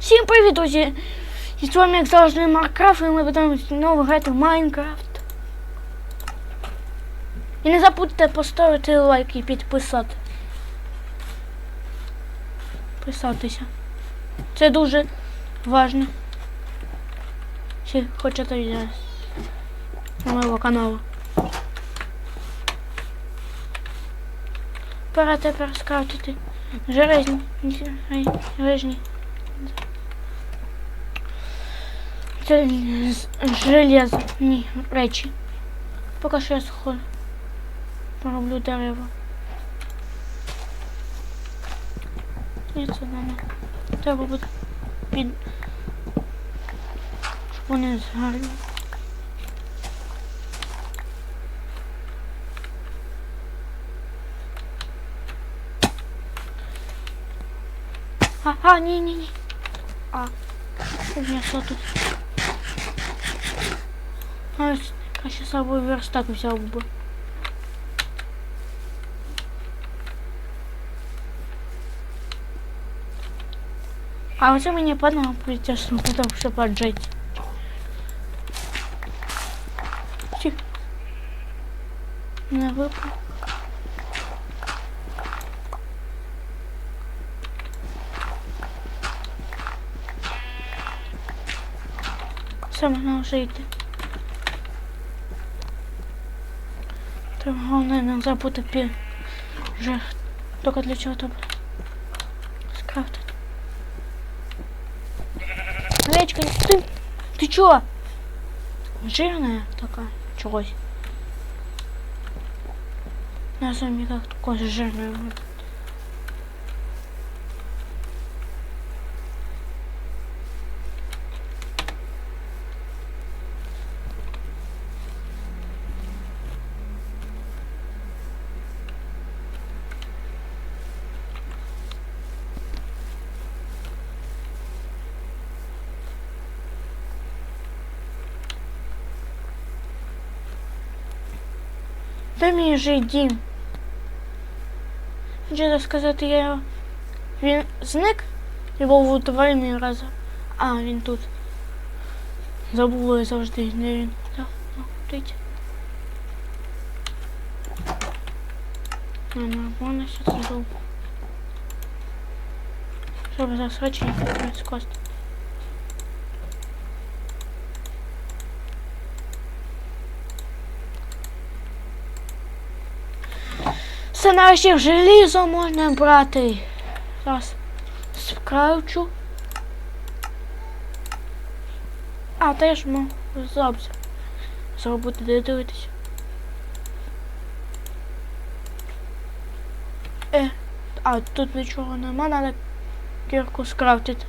Всім привіт, друзі! І з вами, як завжди, Маркрафт, і ми будемо знову грати в Майнкрафт. І не забудьте поставити лайк і підписати. Писатися. Це дуже важно. Якщо хочете на моєго каналу. Пора тепер скрафтити железні, железні Це з- железні речі. Поки що я сходу пороблю дерево. І це не треба буде під. Щоб вони згарли. А, а, ні, ні, ні. А, я що тут? А, краще з собою верстак взяв би. А оце мені падало притяжно, потому що поджать. Тих. Не випав. Все, можна вже йти. Он, иногда буду уже только для чего-то скрафтить. Овечка, ты, ты чё? Жирная такая, чегось. На самом деле как такой жирный. Вот. Де мій же дім? Хочу сказати, я його... Він зник і був утворений раз. А, він тут. Забула я завжди, де він. Так, ну, дивіться. А, нормально все це зробив. Щоб засрачення скласти. Це нарешті желізо можна брати. Зараз скравчу. А, теж можу зробити. Зробити, де дивитися. Е, а тут нічого нема, треба кірку скрафтити.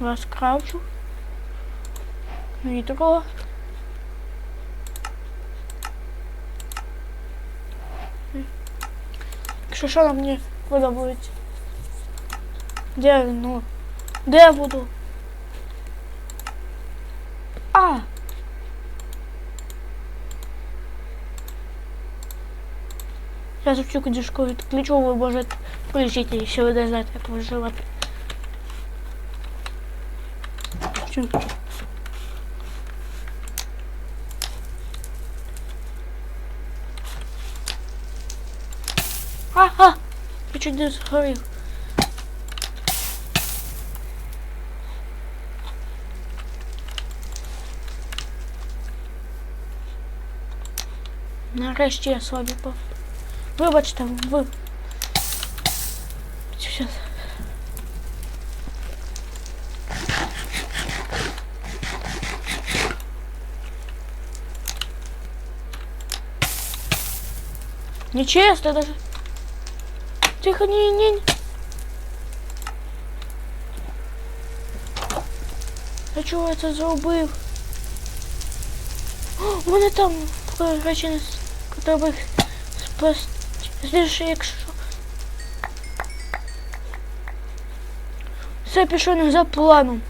Розкравчу. Відро. Якщо що нам мені подобається. Де він, ну? Де я буду? А! Я цю книжку відключу, ви можете включити, якщо ви не знаєте, як виживати. Чу. Ага! Я чуть не згорів. Нарешті я собі пов. Вибачте, ви. Сейчас. Нечестно даже. Тихо, не, не. А чого я це зробив? О, у мене там речі не треба їх спасти. Звісно, якщо. Все пішло не за планом.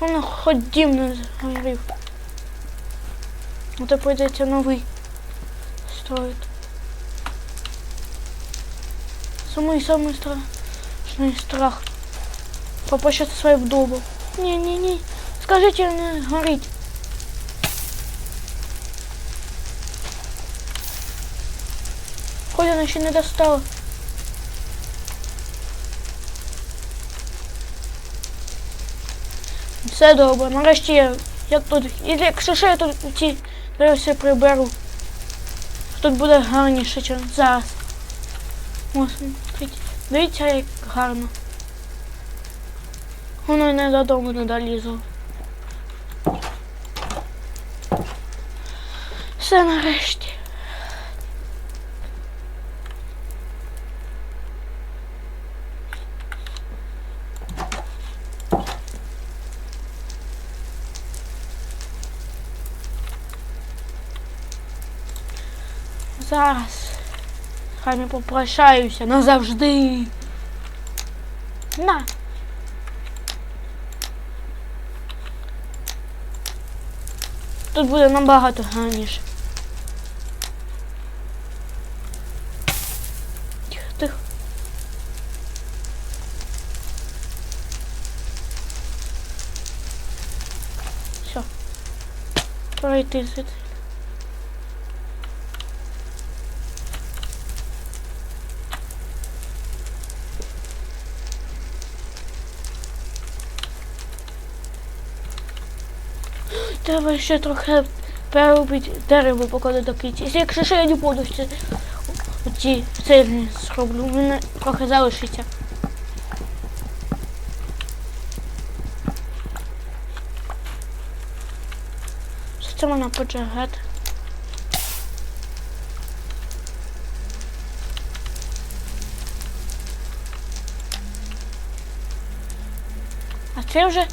Воно хоч дім не згорів. Ну то прийдеться новий строїти. Самий самий страшний страх. Попащати свою вдову. Ні, ні, ні. Скажіть, не горіть. Хоч вона ще не достала. Все добре, нарешті я, я тут. І якщо що я тут ці все приберу. Тут буде гарніше, ніж зараз. Ось, дивіться, дивіться, як гарно. Воно не додому не долізло. Все нарешті. Зараз. Хай не попрощаюся назавжди. На. Тут буде набагато гарніше. Тихо, тихо. Все. Пройти звідси. Треба ще трохи переробити дерево, поки до кінці. Якщо ще я не буду ці, цельні зроблю, в мене трохи залишиться. Це можна поджигати? А це вже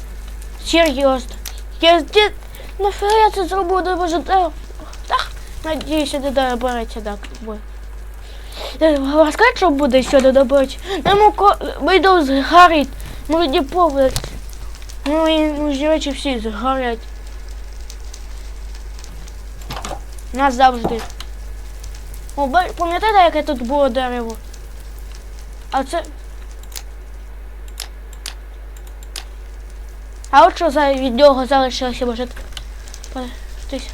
серйозно. Я де... Нафіга я це зробив, де може. Так, надіюся, де добереться так. Бой. Розкажи, що буде сюди добрати. Нам вийду згорить. Мої повлять. Ну і ну, речі всі згорять. Назавжди. О, пам'ятаєте, яке тут було дерево? А це... А от що від нього залишилося, може подивитися.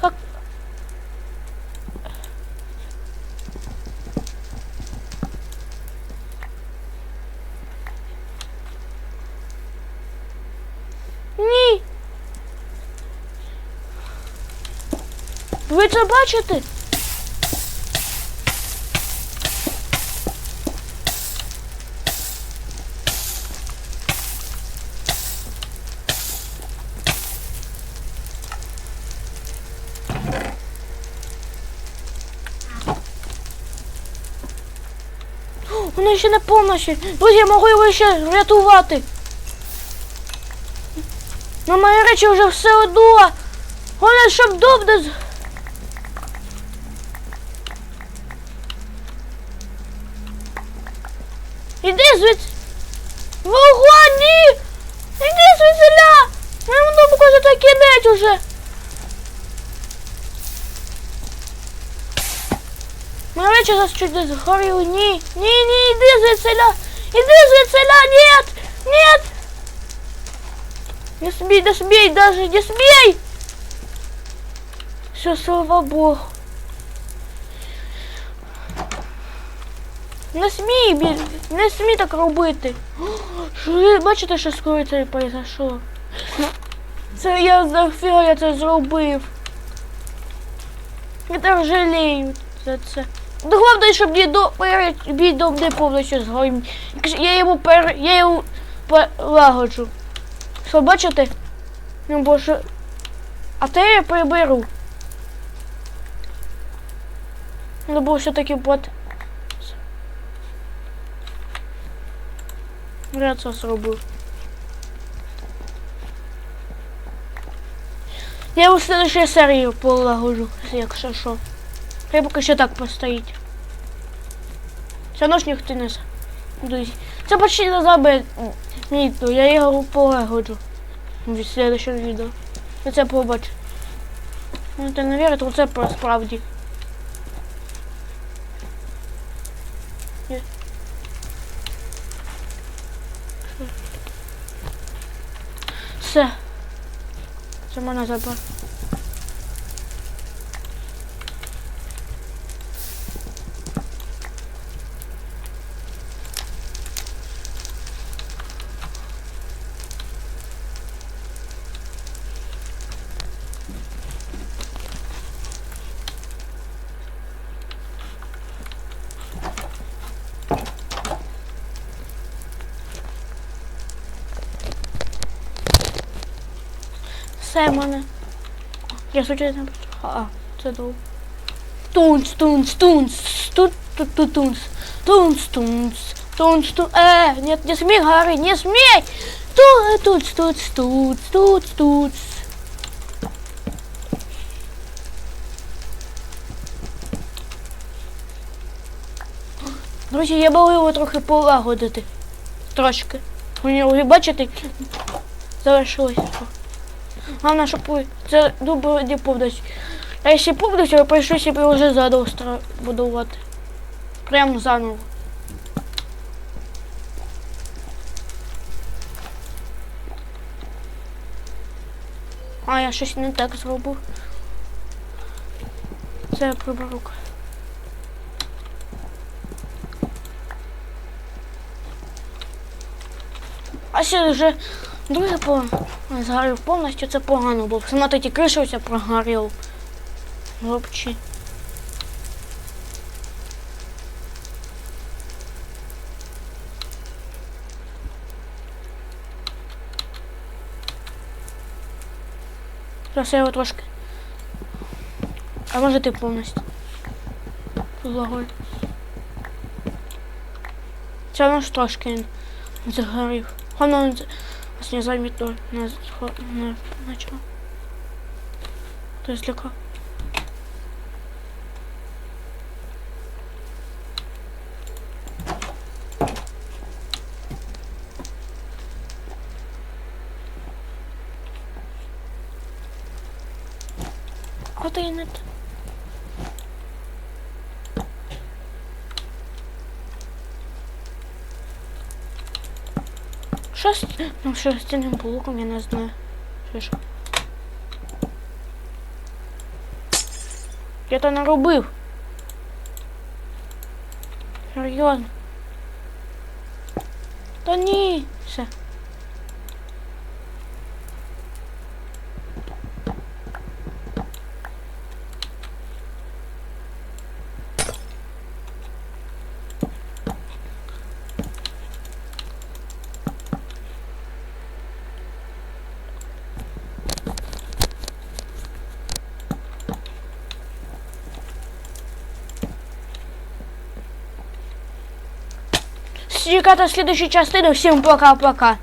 Как? Ні. Ви це бачите? Вони ще не повністю. Друзі, я можу його ще врятувати. На мої речі вже все одно. Головне, щоб добре. з- Іди звідси. Вогонь, ні! Іди звідсиля! Моєму дому каже так кінець уже. Моя речі зараз чуть не згоріли. Ні, ні, ні, іди звідсиля. Іди звідсиля, нет, нет. Не смей, не смей даже, не смей. Все, слава Богу. Не смій, біль, не смій так робити. Що ви бачите, що скоро це произошло? Це я зафіга я це зробив. Я так жалію за це. Ну, головне, щоб мій дом, мій дом не повністю згорів. Я йому пер, я йому полагоджу. Що бачите? Ну бо що. А те я приберу. Ну бо все-таки бот. Я це зробив. Я його следующей серії полагоджу, якщо що. Хай поки що так постоїть. Одно ж ніхто не Друзі. Це почти не забить мій, то я його полагоджу. в следующем відео. Ви це побачите. Можете не вірити, але це про справді. Все. Це можна забрати. Все мене. Я случайно. А, це довго. Тунц, тунц, тунц, тут, тут, тут, тунц, тунц, тунц, тунц, тунц. Э, нет, не смей говорить, не смей! Тут, тут, тут, тут, тут, тут. Друзі, я би його трохи полагодити. Трошки. Мені ви бачите, залишилося. Главное, ви це добре не повністю. А якщо повністю, то прийшлося б вже заново будувати. Прямо заново. А, я щось не так зробив. Це я приберу. А ще вже друге по згорів повністю, це погано було. Сама тоді криша вся прогорів. Взагалі. Зараз я його трошки. А може ти повністю. Злаголь. Це ж трошки він загорів. Вас не замітло на сход на начало. То есть легко. Вот и нет. Що ну, що з я не знаю. Що. Я то наробив. Серйозно. Та ні. Все. Чекайте слідчої частини. Всім пока-пока.